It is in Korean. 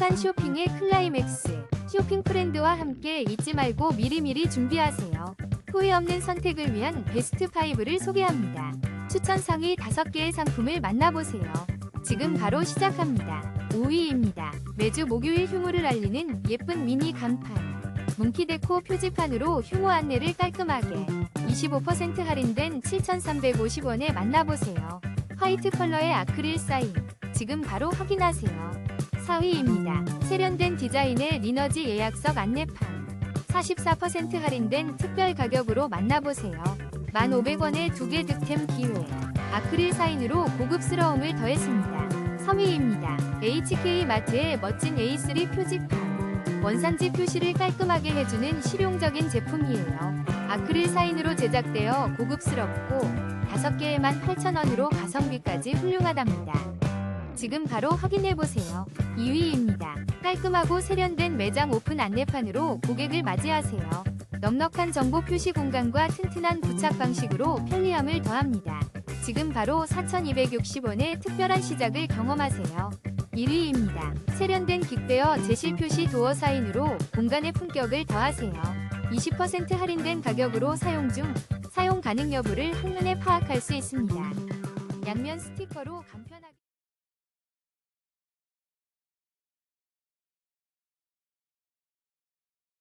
행복한 쇼핑의 클라이맥스. 쇼핑 프렌드와 함께 잊지 말고 미리미리 준비하세요. 후회 없는 선택을 위한 베스트 5를 소개합니다. 추천 상위 5개의 상품을 만나보세요. 지금 바로 시작합니다. 5위입니다. 매주 목요일 휴무를 알리는 예쁜 미니 간판. 뭉키데코 표지판으로 휴무 안내를 깔끔하게 25% 할인된 7,350원에 만나보세요. 화이트 컬러의 아크릴 사인. 지금 바로 확인하세요. 4위입니다. 세련된 디자인의 리너지 예약석 안내판. 44% 할인된 특별 가격으로 만나보세요. 1,500원에 두 개 득템 기회. 아크릴 사인으로 고급스러움을 더했습니다. 3위입니다. HK 마트의 멋진 A3 표지판. 원산지 표시를 깔끔하게 해주는 실용적인 제품이에요. 아크릴 사인으로 제작되어 고급스럽고 5개에만 8,000원으로 가성비까지 훌륭하답니다. 지금 바로 확인해보세요. 2위입니다. 깔끔하고 세련된 매장 오픈 안내판으로 고객을 맞이하세요. 넉넉한 정보 표시 공간과 튼튼한 부착 방식으로 편리함을 더합니다. 지금 바로 4,260원의 특별한 시작을 경험하세요. 1위입니다. 세련된 긱베어 제시 표시 도어 사인으로 공간의 품격을 더하세요. 20% 할인된 가격으로 사용 중, 사용 가능 여부를 한눈에 파악할 수 있습니다. 양면 스티커로 간편하게